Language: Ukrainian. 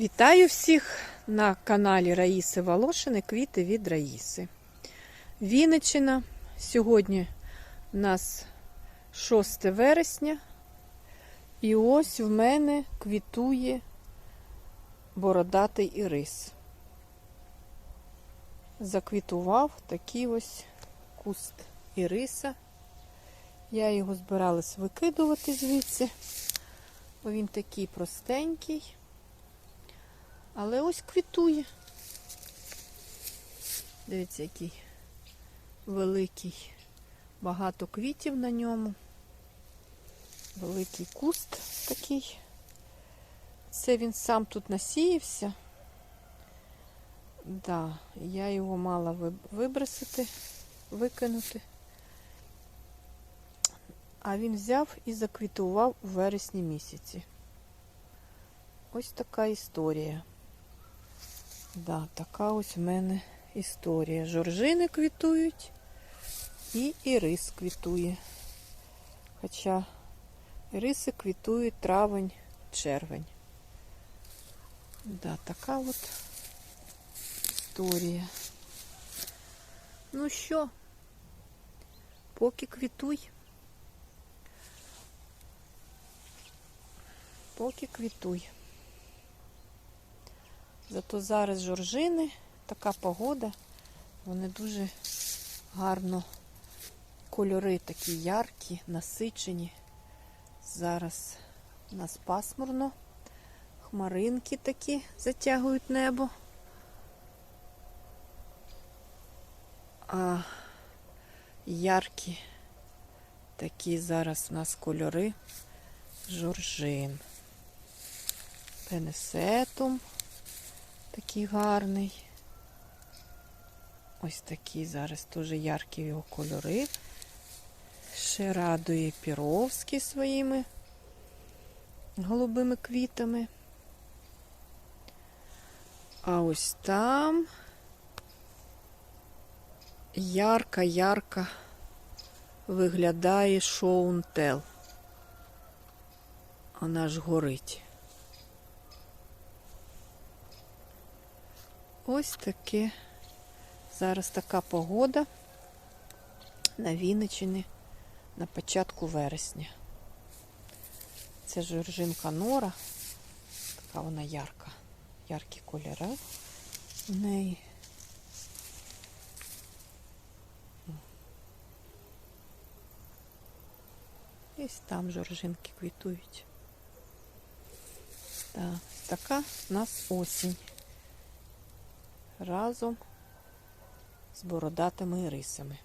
Вітаю всіх на каналі Раїси Волошини Квіти від Раїси. Вінниччина. Сьогодні у нас 6 вересня. І ось в мене квітує бородатий ірис. Заквітував такий ось куст іриса. Я його збиралась викидувати звідси, бо він такий простенький. Але ось квітує. Дивіться, який великий, багато квітів на ньому. Великий куст такий. Це він сам тут насіявся. Да, я його мала вибросити, викинути. А він взяв і заквітував у вересні місяці. Ось така історія. Да, така ось в мене історія. Жоржини квітують і ірис квітує. Хоча іриси квітують травень, червень. Да, така от історія. Ну що, поки квітуй. Поки квітуй. Зато зараз жоржини, така погода, вони дуже гарно, кольори такі яркі, насичені. Зараз у нас пасмурно, хмаринки такі затягують небо. А яркі такі зараз у нас кольори жоржин. Пенесетум такий гарний. Ось такі зараз дуже яркі його кольори. Ще радує Піровський своїми голубими квітами. А ось там ярка-ярка виглядає шоунтел. Вона ж горить. Ось таке. Зараз така погода на Вінниччині на початку вересня. Це жоржинка нора. Така вона ярка. Яркі кольори в неї. Ось там жоржинки квітують. Так, така у нас осінь разом з бородатими рисами.